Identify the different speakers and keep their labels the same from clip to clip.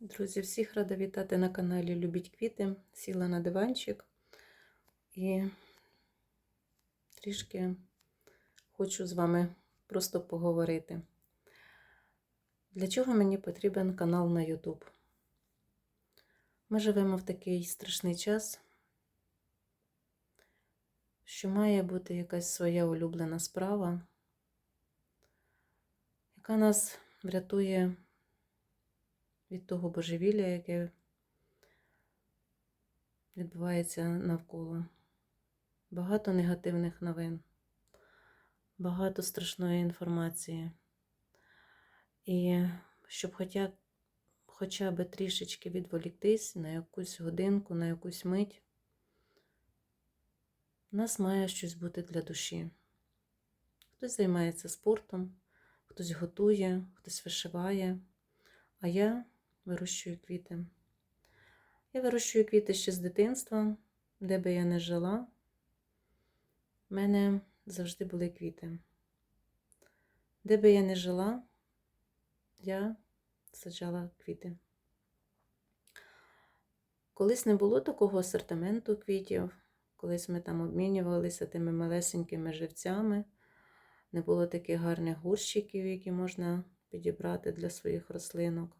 Speaker 1: Друзі, всіх рада вітати на каналі Любіть квіти. Сіла на диванчик і трішки хочу з вами просто поговорити. Для чого мені потрібен канал на YouTube? Ми живемо в такий страшний час, що має бути якась своя улюблена справа, яка нас врятує від того божевілля, яке відбувається навколо. Багато негативних новин, багато страшної інформації. І щоб хоча, хоча б трішечки відволіктись на якусь годинку, на якусь мить, у нас має щось бути для душі. Хтось займається спортом, хтось готує, хтось вишиває, а я вирощую квіти. Я вирощую квіти ще з дитинства, де би я не жила. в мене завжди були квіти. Де би я не жила, я саджала квіти. Колись не було такого асортименту квітів, колись ми там обмінювалися тими малесенькими живцями, не було таких гарних горщиків, які можна підібрати для своїх рослинок.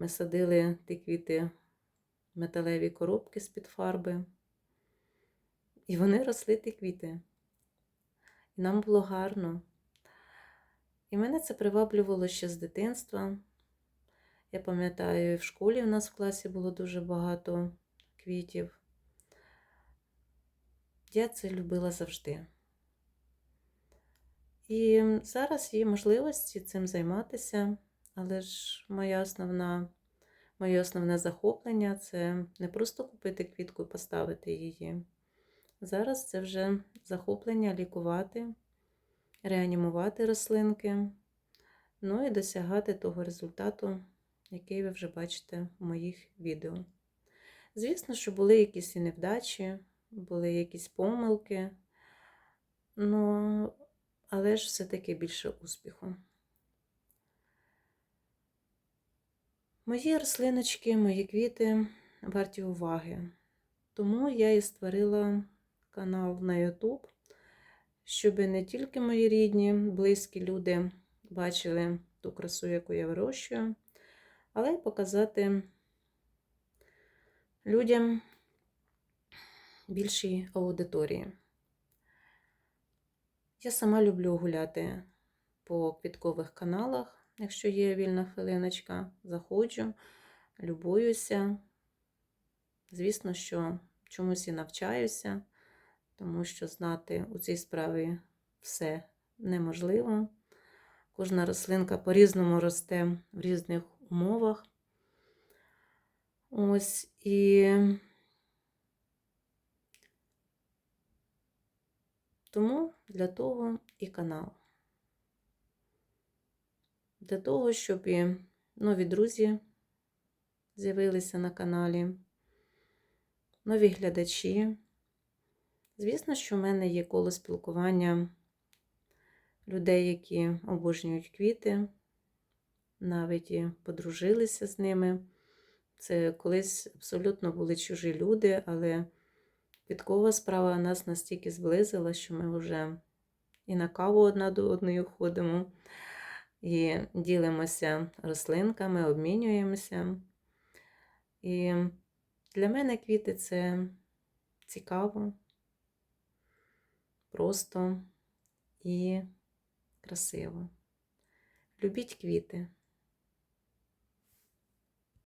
Speaker 1: Ми садили ті квіти металеві коробки з-під фарби. І вони росли ті квіти. І нам було гарно. І мене це приваблювало ще з дитинства. Я пам'ятаю, в школі в нас в класі було дуже багато квітів. Я це любила завжди. І зараз є можливості цим займатися. Але ж моя основна, моє основне захоплення це не просто купити квітку і поставити її. Зараз це вже захоплення лікувати, реанімувати рослинки, ну і досягати того результату, який ви вже бачите в моїх відео. Звісно, що були якісь і невдачі, були якісь помилки, але ж все-таки більше успіху. Мої рослиночки, мої квіти варті уваги. Тому я і створила канал на YouTube, щоб не тільки мої рідні, близькі люди бачили ту красу, яку я вирощую, але й показати людям більшій аудиторії. Я сама люблю гуляти по квіткових каналах. Якщо є вільна хвилиночка, заходжу, любуюся. Звісно, що чомусь і навчаюся, тому що знати у цій справі все неможливо. Кожна рослинка по-різному росте в різних умовах. Ось і тому для того і канал для того, щоб і нові друзі з'явилися на каналі, нові глядачі. Звісно, що в мене є коло спілкування людей, які обожнюють квіти, навіть і подружилися з ними. Це колись абсолютно були чужі люди, але квіткова справа нас настільки зблизила, що ми вже і на каву одна до одної ходимо і ділимося рослинками, обмінюємося. І для мене квіти це цікаво, просто і красиво. Любіть квіти.